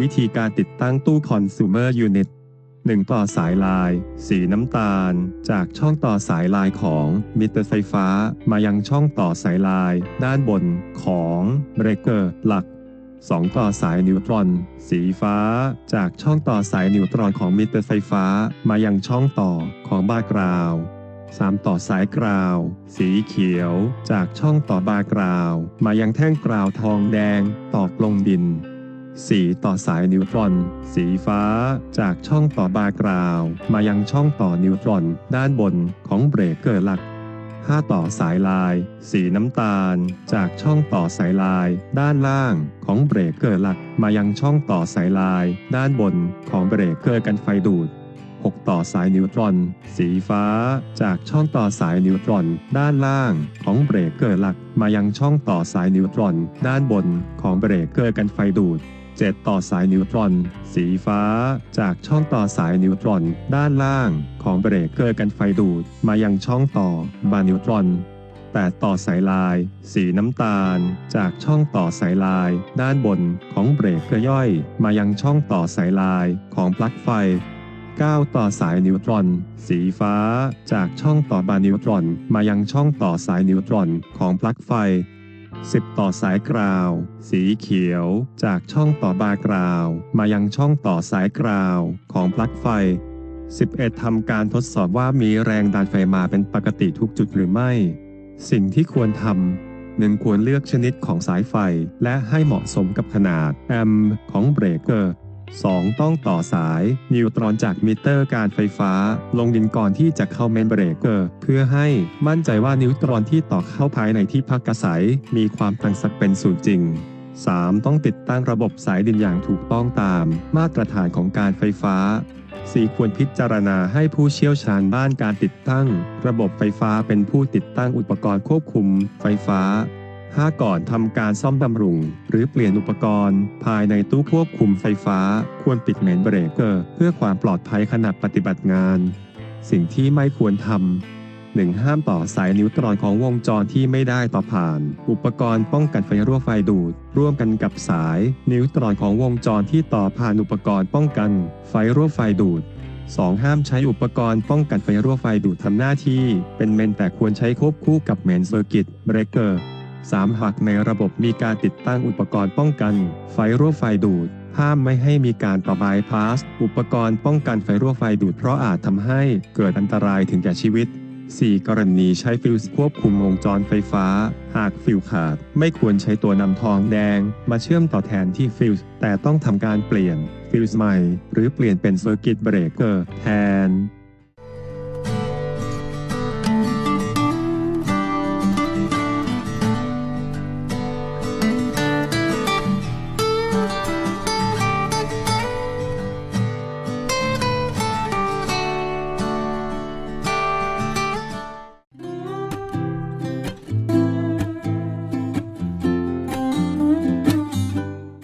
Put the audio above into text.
วิธีการติดตั้งตู้ Consumer Unit 1 ต่อสายลาย สีน้ำตาล จากช่องต่อสายลายของมิเตอร์ไฟฟ้า มายังช่องต่อสายลาย ด้านบนของเบรกเกอร์หลัก 2 ต่อสายนิวตรอน สีฟ้า จากช่องต่อสายนิวตรอนของมิเตอร์ไฟฟ้า มายังช่องต่อของบาร์กราวด์3ต่อสายกราว สีเขียว จากช่องต่อบาร์กราว มายังแท่งกราวทองแดงตอกลงดิน 4ต่อสายนิวตรอน สีฟ้า จากช่องต่อบาร์กราว มายังช่องต่อนิวตรอน ด้านบนของเบรกเกอร์หลัก 5 ต่อสายลาย สีน้ำตาล จากช่องต่อสายลาย ด้านล่างของเบรกเกอร์หลัก มายังช่องต่อสายลาย ด้านบนของเบรกเกอร์กันไฟดูด 6 ต่อสายนิวตรอน สีฟ้า จากช่องต่อสายนิวตรอน ด้านล่างของเบรกเกอร์หลัก มายังช่องต่อสายนิวตรอน ด้านบนของเบรกเกอร์กันไฟดูด 7 ต่อสายนิวตรอน สีฟ้า จากช่องต่อสายนิวตรอน ด้านล่างของเบรกเกอร์กันไฟดูด มายังช่องต่อบานิวตรอน 8 ต่อสายลาย สีน้ำตาล จากช่องต่อสายลาย ด้านบนของเบรกเกอร์ย่อย มายังช่องต่อสายลายของปลั๊กไฟ9 ต่อสายนิวตรอน สีฟ้า จากช่องต่อบานิวตรอน มายังช่องต่อสายนิวตรอนของปลั๊กไฟ 10 ต่อสายกราว สีเขียว จากช่องต่อบากราว มายังช่องต่อสายกราวของปลั๊กไฟ 11ทำการทดสอบว่ามีแรงดันไฟมาเป็นปกติทุกจุดหรือไม่ สิ่งที่ควรทำหนึ่งควรเลือกชนิดของสายไฟ และให้เหมาะสมกับขนาดแอมป์ของเบรกเกอร์ 2. ต้องต่อสายนิวตรอนจากมิเตอร์การไฟฟ้า ลงดินก่อนที่จะเข้าเมนเบรกเกอร์ เพื่อให้มั่นใจว่านิวตรอนที่ต่อเข้าภายในที่พักอาศัย มีความตั้งสักเป็นศูนย์จริง 3. ต้องติดตั้งระบบสายดินอย่างถูกต้องตาม มาตรฐานของการไฟฟ้า 4. ควรพิจารณาให้ผู้เชี่ยวชาญบ้านการติดตั้ง ระบบไฟฟ้าเป็นผู้ติดตั้งอุปกรณ์ควบคุมไฟฟ้า 5. ก่อนทำการซ่อมบำรุง หรือเปลี่ยนอุปกรณ์ ภายในตู้ควบคุมไฟฟ้า ควรปิดเมนเบรกเกอร์เพื่อความปลอดภัยขณะปฏิบัติงาน สิ่งที่ไม่ควรทำ 1. ห้ามต่อสายนิวตรอนของวงจรที่ไม่ได้ต่อผ่าน อุปกรณ์ป้องกันไฟรั่วไฟดูด ร่วมกันกับสายนิวตรอนของวงจรที่ต่อผ่านอุปกรณ์ป้องกันไฟรั่วไฟดูด 2. ห้ามใช้อุปกรณ์ป้องกันไฟรั่วไฟดูดทำหน้าที่ เป็นเมนแต่ควรใช้ควบคู่กับเมนเซอร์กิตเบรกเกอร์ 3. หากในระบบมีการติดตั้งอุปกรณ์ป้องกัน ไฟรั่วไฟดูด ห้ามไม่ให้มีการต่อบายพาส อุปกรณ์ป้องกันไฟรั่วไฟดูดเพราะอาจทำให้เกิดอันตรายถึงแก่ชีวิต 4. กรณีใช้ฟิวส์ควบคุมวงจรไฟฟ้า หากฟิวขาด ไม่ควรใช้ตัวนำทองแดง มาเชื่อมต่อแทนที่ฟิวส์แต่ต้องทำการเปลี่ยนฟิวส์ใหม่ หรือเปลี่ยนเป็นเซอร์กิตเบรกเกอร์แทน